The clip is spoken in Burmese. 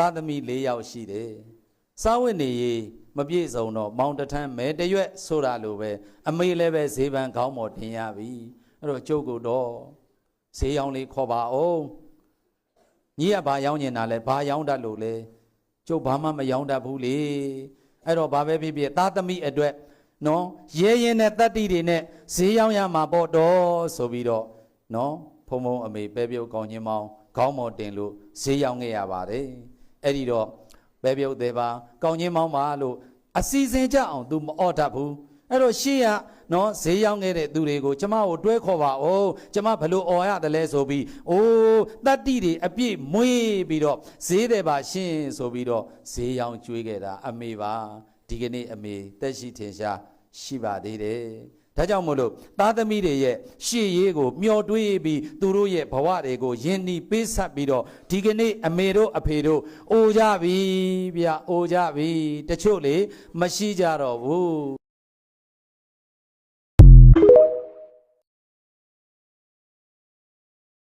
သားသမီး၄ယောက်ရှိတယ်စားဝတ်နေရေးမပြည့်စုံတော့မောင်တထမ်းမဲတရွက်ဆိုတာလိုပဲအမေလည်းပဲဈေးပန်းခေါင်းပေါ်တင်ရပြီအဲ့တော့ကျုပ်ကတော့ဈေးရောင်းလေးခေါ်ပါအောင်ညီကဘာရောင်းနေတာလဲဘာရောင်းတတ်လို့လဲကျုပ်ဘာမှမရောင်းတတ်ဘူးလေအဲ့တော့ဘာပဲဖြစ်ဖြစ်သားသမီးအတွက်နော်ရဲရင်နဲ့တတ္တိတွေနဲ့ဈေးရောင်းရမှာပေါ့တော့ဆိုပြီးတော့နော်ဖုံဖုံအမေပဲပြုတ်ကောင်းချင်းမောင်းခေါင်းမော်တင်လို့ဈေးရောင်းခဲ့ရပါတယ် အဲ့ဒီတော့ပဲပြုတ်သေးပါကောင်းချင်းမောင်းပါလို့အစီအစဉ်ကြအောင် तू မအော့တတ်ဘူးအဲ့တော့ရှေ့ကနော်ဈေးရောင်းခဲ့တဲ့သူတွေကိုကျမကိုတွဲခေါ်ပါဦးကျမဘလို့អော်ရတယ်လဲဆိုပြီးအိုးတတ္တိတွေအပြည့်မွေးပြီးတော့ဈေးတယ်ပါရှင်းဆိုပြီးတော့ဈေးရောင်းကျွေးခဲ့တာအမေပါဒီကနေ့အမေတက်ရှိထင်ရှားရှိပါသေးတယ် ဒါကြောင့်မို့လို့သားသမီးတွေရဲ့ရှေ့ရေးကိုမျောတွေးပြီးသူတို့ရဲ့ဘဝတွေကိုယဉ်နီးပေးဆက်ပြီးတော့ဒီကနေ့အမေတို့အဖေတို့အိုကြပြီဗျအိုကြပြီတချို့လေမရှိကြတော့ဘူး